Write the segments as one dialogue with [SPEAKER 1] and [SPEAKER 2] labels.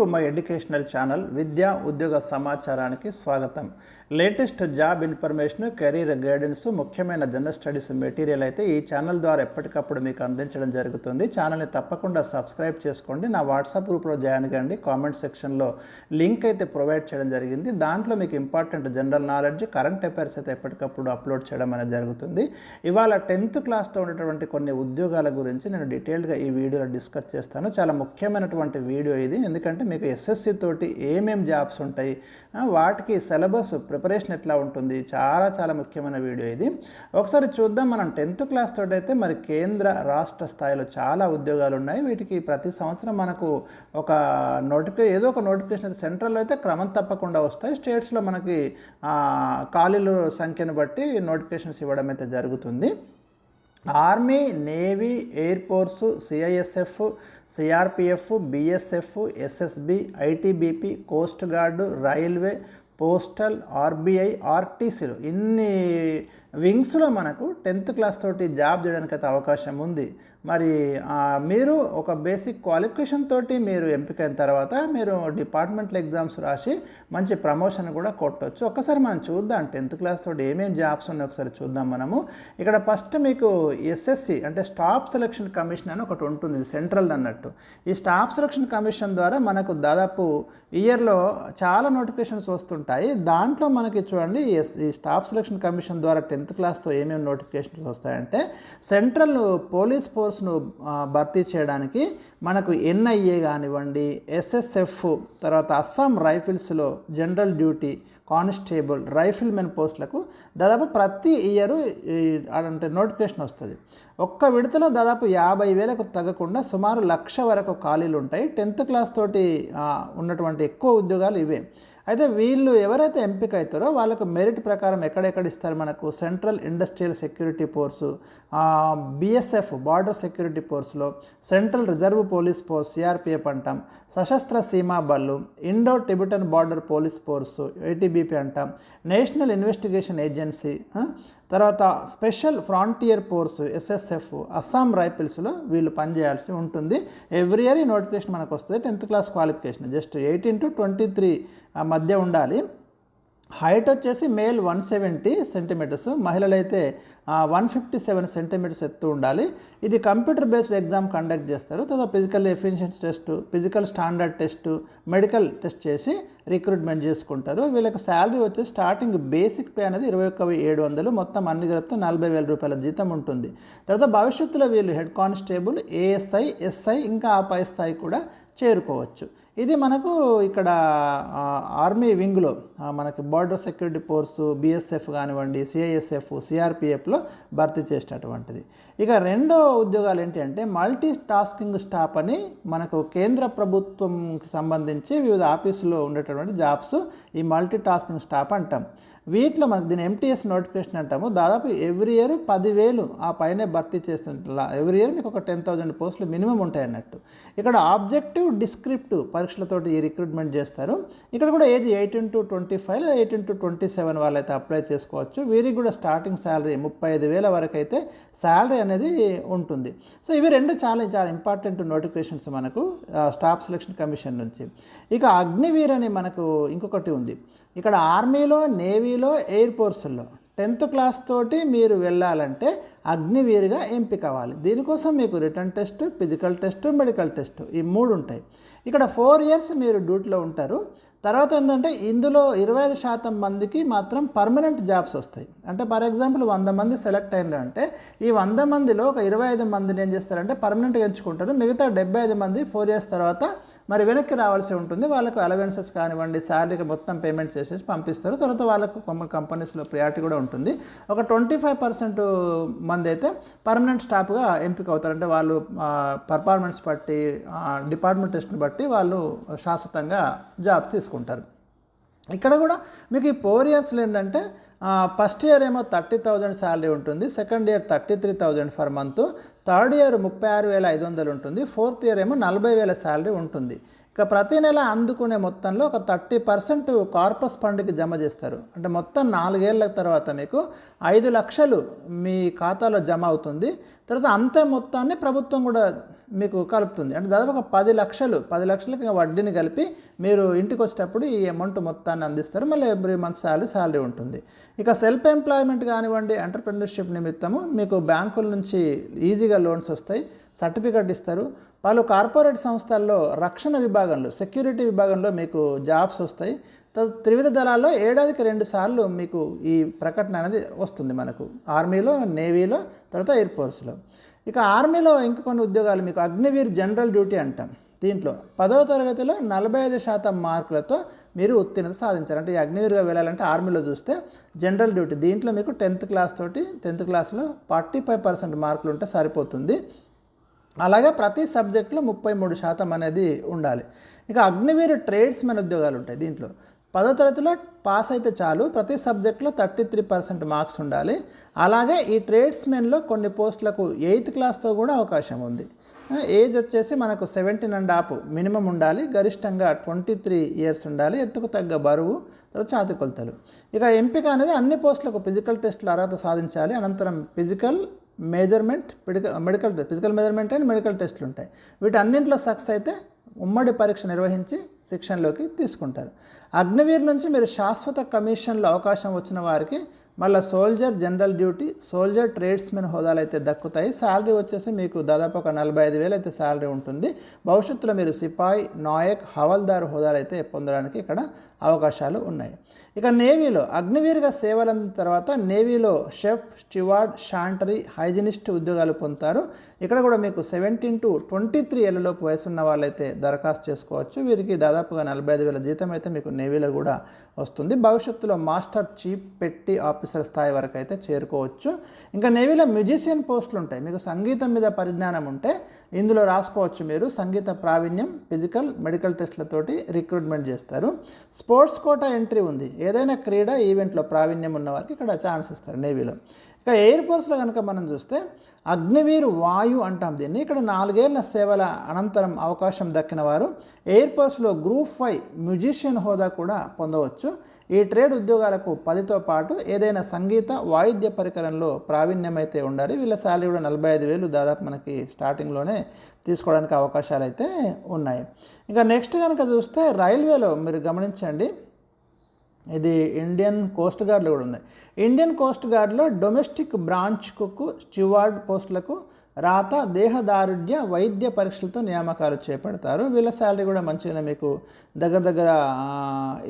[SPEAKER 1] To my educational channel విద్యా ఉద్యోగ సమాచారానికి స్వాగతం latest job information career guidance ముఖ్యమైన జనరల్ స్టడీస్ మెటీరియల్ అయితే ఈ ఛానల్ ద్వారా ఎప్పటికప్పుడు మీకు అందించడం జరుగుతుంది. ఛానల్ని తప్పకుండా సబ్స్క్రైబ్ చేసుకోండి. నా వాట్సాప్ గ్రూప్లో జాయిన్ కండి కామెంట్ సెక్షన్లో లింక్ అయితే ప్రొవైడ్ చేయడం జరిగింది. దాంట్లో మీకు important general knowledge current affairs అయితే ఎప్పటికప్పుడు అప్లోడ్ చేయడం అనేది జరుగుతుంది. ఇవాళ టెన్త్ క్లాస్తో ఉన్నటువంటి కొన్ని ఉద్యోగాల గురించి నేను డీటెయిల్డ్గా ఈ వీడియోలో డిస్కస్ చేస్తాను. చాలా ముఖ్యమైనటువంటి వీడియో ఇది. ఎందుకంటే మీకు ఎస్ఎస్సి తోటి ఏమేం జాబ్స్ ఉంటాయి వాటికి సిలబస్ ప్రిపరేషన్ ఎట్లా ఉంటుంది? చాలా చాలా ముఖ్యమైన వీడియో ఇది. ఒకసారి చూద్దాం. మనం టెన్త్ క్లాస్ తోటి అయితే మరి కేంద్ర రాష్ట్ర స్థాయిలో చాలా ఉద్యోగాలు ఉన్నాయి వీటికి ప్రతి సంవత్సరం మనకు ఒక నోటిఫికే ఏదో ఒక నోటిఫికేషన్ అయితే సెంట్రల్లో అయితే క్రమం తప్పకుండా వస్తాయి. స్టేట్స్లో మనకి ఖాళీల సంఖ్యను బట్టి నోటిఫికేషన్స్ ఇవ్వడం అయితే జరుగుతుంది. Army navy air force CISF CRPF BSF SSB ITBP coast guard railway postal RBI ఆర్టీసీలు ఇన్ని వింగ్స్లో మనకు టెన్త్ క్లాస్ తోటి జాబ్ చేయడానికి అయితే అవకాశం ఉంది. మరి మీరు ఒక బేసిక్ క్వాలిఫికేషన్ తోటి మీరు ఎంపికైన తర్వాత మీరు డిపార్ట్మెంటల్ ఎగ్జామ్స్ రాసి మంచి ప్రమోషన్ కూడా కొట్టవచ్చు ఒక్కసారి మనం చూద్దాం. టెన్త్ క్లాస్ తోటి ఏమేమి జాబ్స్ ఉన్నాయో ఒకసారి చూద్దాం మనము. ఇక్కడ ఫస్ట్ మీకు ఎస్ఎస్సి అంటే స్టాఫ్ సెలక్షన్ కమిషన్ అని ఒకటి ఉంటుంది. సెంట్రల్ అన్నట్టు. ఈ స్టాఫ్ సెలక్షన్ కమిషన్ ద్వారా మనకు దాదాపు ఇయర్లో చాలా నోటిఫికేషన్స్ వస్తుంటాయి. దాంట్లో మనకి చూడండి ఈ స్టాఫ్ సెలక్షన్ కమిషన్ ద్వారా టెన్త్ టెన్త్ క్లాస్తో ఏమేమి నోటిఫికేషన్స్ వస్తాయంటే సెంట్రల్ పోలీస్ ఫోర్స్ను భర్తీ చేయడానికి మనకు ఎన్ఐఏ కానివ్వండి ఎస్ఎస్ఎఫ్ తర్వాత అస్సాం రైఫిల్స్లో జనరల్ డ్యూటీ కానిస్టేబుల్ రైఫిల్మెన్ పోస్టులకు దాదాపు ప్రతి ఇయర్ అంటే నోటిఫికేషన్ వస్తుంది. ఒక్క విడతలో దాదాపు యాభై వేలకు తగ్గకుండా సుమారు లక్ష వరకు ఖాళీలు ఉంటాయి. టెన్త్ క్లాస్ తోటి ఉన్నటువంటి ఎక్కువ ఉద్యోగాలు ఇవే. అయితే వీళ్ళు ఎవరైతే ఎంపిక అవుతారో వాళ్ళకు మెరిట్ ప్రకారం ఎక్కడెక్కడ ఇస్తారు మనకు? Central industrial security force BSF border security ఫోర్స్లో central reserve police force CRPF అంటాం. Sashastra Seema Bal Indo Tibetan border police force ATBP అంటాం. నేషనల్ ఇన్వెస్టిగేషన్ ఏజెన్సీ తర్వాత special frontier force SSF Assam రైఫిల్స్లో వీళ్ళు పనిచేయాల్సి ఉంటుంది. ఎవ్రీ ఇయర్ ఈ notification మనకు వస్తుంది. Tenth class qualification just eighteen to twenty three మధ్య ఉండాలి. హైట్ వచ్చేసి మేల్ వన్ సెవెంటీ సెంటీమీటర్స్ మహిళలైతే వన్ ఫిఫ్టీ సెవెన్ సెంటీమీటర్స్ ఎత్తు ఉండాలి. ఇది కంప్యూటర్ బేస్డ్ ఎగ్జామ్ కండక్ట్ చేస్తారు. తర్వాత physical efficiency test physical standard test medical test చేసి రిక్రూట్మెంట్ చేసుకుంటారు. వీళ్ళకి శాలరీ వచ్చి స్టార్టింగ్ బేసిక్ పే అనేది ఇరవై ఒక్క ఏడు వందలు మొత్తం అన్ని కలిపితే నలభై వేల రూపాయల జీతం ఉంటుంది. తర్వాత భవిష్యత్తులో వీళ్ళు హెడ్ కానిస్టేబుల్ ఏఎస్ఐ ఎస్ఐ ఇంకా ఆ పై స్థాయి కూడా చేరుకోవచ్చు. ఇది మనకు ఇక్కడ ఆర్మీ వింగ్లో మనకి బార్డర్ సెక్యూరిటీ ఫోర్సు బిఎస్ఎఫ్ కానివ్వండి సిఐఎస్ఎఫ్ సిఆర్పిఎఫ్లో భర్తీ చేసినటువంటిది ఇక రెండో ఉద్యోగాలు ఏంటి అంటే మల్టీ టాస్కింగ్ స్టాఫ్ అని మనకు కేంద్ర ప్రభుత్వంకి సంబంధించి వివిధ ఆఫీసులో ఉండేటటువంటి జాబ్స్ ఈ మల్టీ టాస్కింగ్ స్టాప్ అంటాం. వీటిలో మనకు దీని ఎంటీఎస్ నోటిఫికేషన్ అంటాము. దాదాపు ఎవ్రీ ఇయర్ పదివేలు ఆ పైనే భర్తీ చేస్తుంటా ఎవ్రీ ఇయర్ మీకు ఒక టెన్ థౌజండ్ పోస్టులు మినిమం ఉంటాయి అన్నట్టు. ఇక్కడ ఆబ్జెక్టివ్ డిస్క్రిప్టివ్ పరీక్షలతోటి ఈ రిక్రూట్మెంట్ చేస్తారు. ఇక్కడ కూడా age eighteen to twenty five లేదా ఎయిటీన్ టు ట్వంటీ సెవెన్ వాళ్ళైతే అప్లై చేసుకోవచ్చు. వీరికి కూడా స్టార్టింగ్ శాలరీ ముప్పై ఐదు వేల వరకు అయితే శాలరీ అనేది ఉంటుంది. సో ఇవి రెండు చాలా చాలా ఇంపార్టెంట్ నోటిఫికేషన్స్ మనకు స్టాఫ్ సెలక్షన్ కమిషన్ నుంచి. ఇక అగ్నివీర్ అని మనకు ఇంకొకటి ఉంది. ఇక్కడ ఆర్మీలో నేవీలో ఎయిర్ ఫోర్స్లో టెన్త్ క్లాస్ తోటి మీరు వెళ్ళాలంటే అగ్నివీరుగా ఎంపిక అవ్వాలి. దీనికోసం మీకు written test physical test medical test ఈ మూడు ఉంటాయి. ఇక్కడ ఫోర్ ఇయర్స్ మీరు డ్యూటీలో ఉంటారు. తర్వాత ఏంటంటే ఇందులో ఇరవై ఐదు శాతం మందికి మాత్రం పర్మనెంట్ జాబ్స్ వస్తాయి. అంటే ఫర్ ఎగ్జాంపుల్ వంద మంది సెలెక్ట్ అయినారు అంటే ఈ వంద మందిలో ఒక ఇరవై ఐదు మందిని ఏం చేస్తారంటే పర్మనెంట్గా ఎంచుకుంటారు. మిగతా డెబ్బై ఐదు మంది ఫోర్ ఇయర్స్ తర్వాత మరి వెనక్కి రావాల్సి ఉంటుంది. వాళ్ళకు అలవెన్సెస్ కానివ్వండి శాలరీకి మొత్తం పేమెంట్ చేసేసి పంపిస్తారు. తర్వాత వాళ్ళకు కొన్ని కంపెనీస్లో ప్రియారిటీ కూడా ఉంటుంది. ఒక ట్వంటీ ఫైవ్ పర్సెంట్ మంది అయితే పర్మనెంట్ స్టాఫ్గా ఎంపిక అవుతారు అంటే వాళ్ళు పర్ఫార్మెన్స్ బట్టి డిపార్ట్మెంట్ టెస్ట్ని బట్టి వాళ్ళు శాశ్వతంగా జాబ్ తీసుకుంటారు. ఇక్కడ కూడా మీకు ఈ ఫోర్ ఇయర్స్లో ఏంటంటే ఫస్ట్ ఇయర్ ఏమో థర్టీ థౌజండ్ శాలరీ ఉంటుంది second year thirty three thousand per month third year ముప్పై ఆరు వేల ఐదు వందలు ఉంటుంది ఫోర్త్ ఇయర్ ఏమో నలభై వేల శాలరీ ఉంటుంది. ఇక ఇక ప్రతి నెల అందుకునే మొత్తంలో ఒక థర్టీ పర్సెంట్ కార్పస్ ఫండ్కి జమ చేస్తారు. అంటే మొత్తం నాలుగేళ్ళ తర్వాత మీకు ఐదు లక్షలు మీ ఖాతాలో జమ అవుతుంది. తర్వాత అంతే మొత్తాన్ని ప్రభుత్వం కూడా మీకు కలుపుతుంది. అంటే దాదాపు ఒక పది లక్షలు పది లక్షలకి వడ్డీని కలిపి మీరు ఇంటికి వచ్చేటప్పుడు ఈ అమౌంట్ మొత్తాన్ని అందిస్తారు. మళ్ళీ ఎవ్రీ మంత్ శాలరీ శాలరీ ఉంటుంది. ఇక సెల్ఫ్ ఎంప్లాయ్మెంట్ కానివ్వండి ఎంటర్ప్రెన్యూర్షిప్ నిమిత్తము మీకు బ్యాంకుల నుంచి ఈజీగా లోన్స్ వస్తాయి. సర్టిఫికెట్ ఇస్తారు. పలు కార్పొరేట్ సంస్థల్లో రక్షణ విభాగంలో సెక్యూరిటీ విభాగంలో మీకు జాబ్స్ వస్తాయి. త్రివిధ దళాల్లో ఏడాదికి రెండు సార్లు మీకు ఈ ప్రకటన అనేది వస్తుంది మనకు. ఆర్మీలో నేవీలో తర్వాత ఎయిర్ ఫోర్స్లో. ఇక ఆర్మీలో ఇంక కొన్ని ఉద్యోగాలు మీకు అగ్నివీర్ జనరల్ డ్యూటీ అంటాం. దీంట్లో పదవ తరగతిలో నలభై ఐదు శాతం మార్కులతో మీరు ఉత్తీర్ణత సాధించారు. అంటే ఈ అగ్నివీరుగా వెళ్ళాలంటే ఆర్మీలో చూస్తే జనరల్ డ్యూటీ. దీంట్లో మీకు టెన్త్ క్లాస్ తోటి టెన్త్ క్లాస్లో ఫార్టీ ఫైవ్ పర్సెంట్ మార్కులు ఉంటే సరిపోతుంది. అలాగే ప్రతి సబ్జెక్టులో ముప్పై మూడు శాతం అనేది ఉండాలి. ఇక ట్రేడ్స్ ట్రేడ్స్మెన్ ఉద్యోగాలు ఉంటాయి దీంట్లో. పదో తరగతిలో పాస్ అయితే చాలు ప్రతి సబ్జెక్టులో థర్టీ త్రీ పర్సెంట్ మార్క్స్ ఉండాలి. అలాగే ఈ ట్రేడ్స్మెన్లో కొన్ని పోస్టులకు ఎయిత్ క్లాస్తో కూడా అవకాశం ఉంది. ఏజ్ వచ్చేసి మనకు సెవెంటీన్ అండ్ హాఫ్ మినిమం ఉండాలి. గరిష్టంగా ట్వంటీ త్రీ ఇయర్స్ ఉండాలి. ఎత్తుకు తగ్గ బరువు తర్వాత ఛాతి కొలతలు ఇక ఎంపిక అనేది అన్ని పోస్టులకు ఫిజికల్ టెస్టులు అర్హత సాధించాలి. అనంతరం physical measurement medical physical measurement and medical టెస్టులు ఉంటాయి. వీటన్నింటిలో సక్సెస్ అయితే ఉమ్మడి పరీక్ష నిర్వహించి శిక్షణలోకి తీసుకుంటారు. అగ్నివీర్ నుంచి మీరు శాశ్వత కమిషన్లో అవకాశం వచ్చిన వారికి మళ్ళీ soldier general duty soldier tradesmen హోదాలు అయితే దక్కుతాయి. శాలరీ వచ్చేసి మీకు దాదాపు ఒక నలభై ఐదు వేలు అయితే శాలరీ ఉంటుంది. భవిష్యత్తులో మీరు సిపాయి నాయక్ హవల్దార్ హోదాలు అయితే పొందడానికి ఇక్కడ అవకాశాలు ఉన్నాయి. ఇక నేవీలో అగ్నివీరుగా సేవలు అందిన తర్వాత నేవీలో షెఫ్ స్టివార్డ్ షాంటరీ హైజినిస్ట్ ఉద్యోగాలు పొందుతారు. ఇక్కడ కూడా మీకు సెవెంటీన్ టు ట్వంటీ త్రీ ఏళ్ళలోపు వయసున్న వాళ్ళైతే దరఖాస్తు చేసుకోవచ్చు. వీరికి దాదాపుగా నలభై ఐదు వేల జీతం అయితే మీకు నేవీలో కూడా వస్తుంది. భవిష్యత్తులో మాస్టర్ చీఫ్ పెట్టి ఆఫీసర్ స్థాయి వరకు అయితే చేరుకోవచ్చు. ఇంకా నేవీలో మ్యూజిషియన్ పోస్టులు ఉంటాయి మీకు సంగీతం మీద పరిజ్ఞానం ఉంటే ఇందులో రాసుకోవచ్చు మీరు సంగీత ప్రావీణ్యం ఫిజికల్ మెడికల్ టెస్ట్లతోటి రిక్రూట్మెంట్ చేస్తారు. స్పోర్ట్స్ కోటా ఎంట్రీ ఉంది. ఏదైనా క్రీడ ఈవెంట్లో ప్రావీణ్యం ఉన్న వారికి ఇక్కడ ఛాన్స్ ఇస్తారు నేవీలో ఇక ఎయిర్ ఫోర్స్లో కనుక మనం చూస్తే అగ్నివీర్ వాయు అంటాం దీన్ని. ఇక్కడ నాలుగేళ్ళ సేవల అనంతరం అవకాశం దక్కిన వారు ఎయిర్ ఫోర్స్లో గ్రూప్ ఫైవ్ మ్యూజిషియన్ హోదా కూడా పొందవచ్చు. ఈ ట్రేడ్ ఉద్యోగాలకు పదితో పాటు ఏదైనా సంగీత వాయిద్య పరికరంలో ప్రావీణ్యం అయితే ఉండాలి. వీళ్ళ శాలరీ కూడా నలభై ఐదు వేలు దాదాపు మనకి స్టార్టింగ్లోనే తీసుకోవడానికి అవకాశాలు అయితే ఉన్నాయి. ఇంకా నెక్స్ట్ కనుక చూస్తే రైల్వేలో మీరు గమనించండి. ఇది ఇండియన్ కోస్ట్ గార్డ్లో కూడా ఉంది. ఇండియన్ కోస్ట్ గార్డ్లో డొమెస్టిక్ బ్రాంచ్కు స్టివార్డ్ పోస్టులకు రాత దేహదారుఢ్య వైద్య పరీక్షలతో నియామకాలు చేపడతారు. వీళ్ళ శాలరీ కూడా మంచిగానే మీకు దగ్గర దగ్గర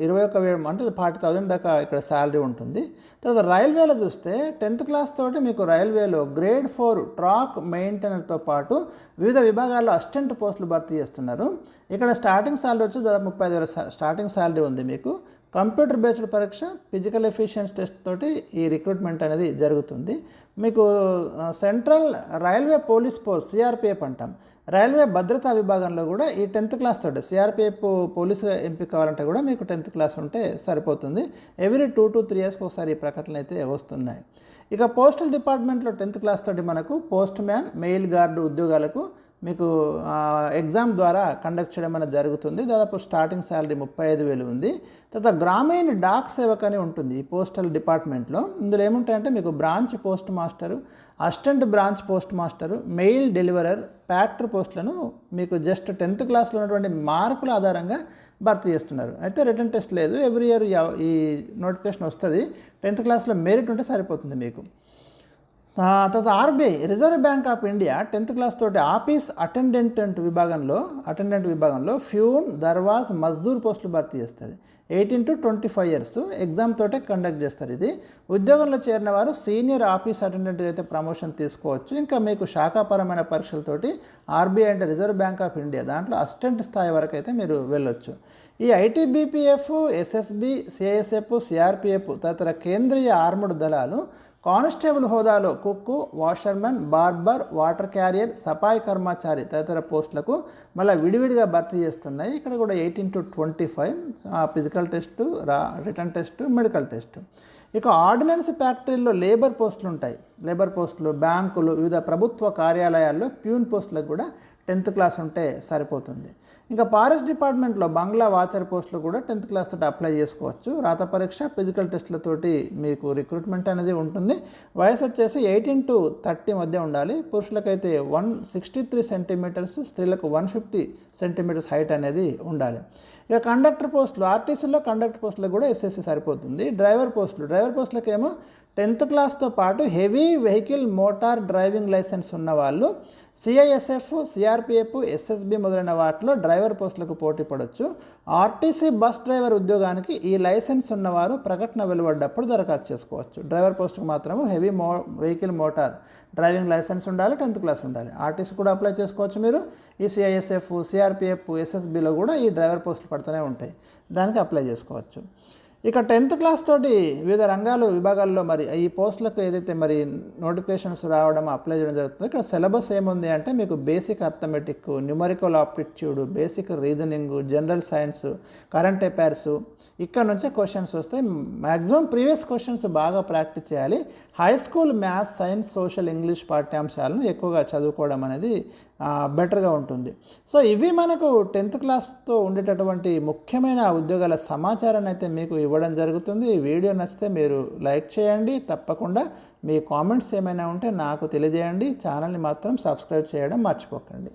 [SPEAKER 1] ఇరవై ఒక వేలు అంటే ఫార్టీ థౌజండ్ దాకా ఇక్కడ శాలరీ ఉంటుంది. తర్వాత రైల్వేలో చూస్తే టెన్త్ క్లాస్ తోటి మీకు రైల్వేలో గ్రేడ్ ఫోర్ ట్రాక్ మెయింటెనర్తో పాటు వివిధ విభాగాల్లో అసిస్టెంట్ పోస్టులు భర్తీ చేస్తున్నారు. ఇక్కడ స్టార్టింగ్ శాలరీ వచ్చి దాదాపు ముప్పై ఐదు వేల స్టార్టింగ్ శాలరీ ఉంది మీకు. కంప్యూటర్ బేస్డ్ పరీక్ష ఫిజికల్ ఎఫిషియన్స్ టెస్ట్ తోటి ఈ రిక్రూట్మెంట్ అనేది జరుగుతుంది. మీకు central railway police force CRPF అంటాం. రైల్వే భద్రతా విభాగంలో కూడా ఈ టెన్త్ క్లాస్ తోటి సిఆర్పిఎఫ్ పోలీసుగా ఎంపిక కావాలంటే కూడా మీకు టెన్త్ క్లాస్ ఉంటే సరిపోతుంది. ఎవ్రీ టూ టు త్రీ ఇయర్స్కి ఒకసారి ఈ ప్రకటనలు అయితే వస్తున్నాయి. ఇక పోస్టల్ డిపార్ట్మెంట్లో టెన్త్ క్లాస్ తోటి మనకు పోస్ట్ మ్యాన్ మెయిల్ గార్డు ఉద్యోగాలకు మీకు ఎగ్జామ్ ద్వారా కండక్ట్ చేయడం అనేది జరుగుతుంది. దాదాపు స్టార్టింగ్ శాలరీ ముప్పై ఐదు వేలు ఉంది. తర్వాత గ్రామీణ డాక్ సేవక్ అని ఉంటుంది ఈ పోస్టల్ డిపార్ట్మెంట్లో ఇందులో ఏముంటాయంటే మీకు branch post master assistant branch post master mail deliverer ప్యాక్టర్ పోస్టులను మీకు జస్ట్ టెన్త్ క్లాస్లో ఉన్నటువంటి మార్కుల ఆధారంగా భర్తీ చేస్తున్నారు. అయితే రిటర్న్ టెస్ట్ లేదు. ఎవ్రీ ఇయర్ ఈ నోటిఫికేషన్ వస్తుంది. టెన్త్ క్లాస్లో మెరిట్ ఉంటే సరిపోతుంది మీకు. తర్వాత RBI reserve bank of India tenth class తోటి ఆఫీస్ అటెండెంట్ విభాగంలో అటెండెంట్ విభాగంలో ఫ్యూన్ దర్వాజ్ మజ్దూర్ పోస్టులు భర్తీ చేస్తుంది. Eighteen to twenty five years exam తోటే కండక్ట్ చేస్తారు ఇది. ఉద్యోగంలో చేరిన వారు సీనియర్ ఆఫీస్ అటెండెంట్ అయితే ప్రమోషన్ తీసుకోవచ్చు. ఇంకా మీకు శాఖాపరమైన పరీక్షలతోటి ఆర్బీఐ అంటే రిజర్వ్ బ్యాంక్ ఆఫ్ ఇండియా దాంట్లో అసిస్టెంట్ స్థాయి వరకు అయితే మీరు వెళ్ళొచ్చు. ఈ ఐటీబీపీఎఫ్ ఎస్ఎస్బి సిఐఎస్ఎఫ్ సిఆర్పిఎఫ్ తదితర కేంద్రీయ ఆర్ముడ్ దళాలు కానిస్టేబుల్ హోదాలో cook washermen barber water carrier safai karmachari తదితర పోస్టులకు మళ్ళీ విడివిడిగా భర్తీ చేస్తున్నాయి. ఇక్కడ కూడా eighteen to twenty five physical test రా రిటర్న్ టెస్టు మెడికల్ టెస్టు. ఇక ఆర్డినెన్స్ ఫ్యాక్టరీల్లో లేబర్ పోస్టులు ఉంటాయి. లేబర్ పోస్టులు బ్యాంకులు వివిధ ప్రభుత్వ కార్యాలయాల్లో ప్యూన్ పోస్టులకు కూడా టెన్త్ క్లాస్ ఉంటే సరిపోతుంది. ఇంకా ఫారెస్ట్ డిపార్ట్మెంట్లో బంగ్లా వాచర్ పోస్టులు కూడా టెన్త్ క్లాస్ తోటి అప్లై చేసుకోవచ్చు. రాత పరీక్ష ఫిజికల్ టెస్టులతోటి మీకు రిక్రూట్మెంట్ అనేది ఉంటుంది. వయసు వచ్చేసి ఎయిటీన్ టు థర్టీ మధ్య ఉండాలి. పురుషులకైతే వన్ సిక్స్టీ త్రీ సెంటీమీటర్స్ స్త్రీలకు వన్ ఫిఫ్టీ సెంటీమీటర్స్ హైట్ అనేది ఉండాలి. ఇక కండక్టర్ పోస్టులు ఆర్టీసీలో కండక్టర్ పోస్టులకు కూడా ఎస్ఎస్సీ సరిపోతుంది. డ్రైవర్ పోస్టులు డ్రైవర్ పోస్టులకేమో టెన్త్ క్లాస్తో పాటు heavy vehicle motor driving licence ఉన్న వాళ్ళు సిఐఎస్ఎఫ్ సిఆర్పిఎఫ్ ఎస్ఎస్బి మొదలైన వాటిలో డ్రైవర్ పోస్టులకు పోటీ పడవచ్చు ఆర్టీసీ బస్ డ్రైవర్ ఉద్యోగానికి ఈ లైసెన్స్ ఉన్నవారు ప్రకటన వెలువడ్డప్పుడు దరఖాస్తు చేసుకోవచ్చు. డ్రైవర్ పోస్టుకు మాత్రము హెవీ మో వెహికల్ మోటార్ డ్రైవింగ్ లైసెన్స్ ఉండాలి టెన్త్ క్లాస్ ఉండాలి. ఆర్టీసీ కూడా అప్లై చేసుకోవచ్చు మీరు. ఈ సిఐఎస్ఎఫ్ సిఆర్పిఎఫ్ ఎస్ఎస్బిలో కూడా ఈ డ్రైవర్ పోస్టులు పడుతూనే ఉంటాయి. దానికి అప్లై చేసుకోవచ్చు. ఇక టెన్త్ క్లాస్ తోటి వివిధ రంగాలు విభాగాల్లో మరి ఈ పోస్టులకు ఏదైతే మరి నోటిఫికేషన్స్ రావడం అప్లై చేయడం జరుగుతుందో ఇక్కడ సిలబస్ ఏముంది అంటే మీకు basic arithmetic numerical aptitude basic reasoning general science current affairs. ఇక్కడ నుంచే క్వశ్చన్స్ వస్తాయి. మ్యాక్సిమం ప్రీవియస్ క్వశ్చన్స్ బాగా ప్రాక్టీస్ చేయాలి. High school maths science social English పాఠ్యాంశాలను ఎక్కువగా చదువుకోవడం అనేది బెటర్గా ఉంటుంది. సో ఇవి మనకు టెన్త్ క్లాస్తో ఉండేటటువంటి ముఖ్యమైన ఉద్యోగాల సమాచారాన్ని అయితే మీకు ఇవ్వడం జరుగుతుంది. ఈ వీడియో నచ్చితే మీరు లైక్ చేయండి. తప్పకుండా మీ కామెంట్స్ ఏమైనా ఉంటే నాకు తెలియజేయండి. ఛానల్ని మాత్రం సబ్స్క్రైబ్ చేయడం మర్చిపోకండి.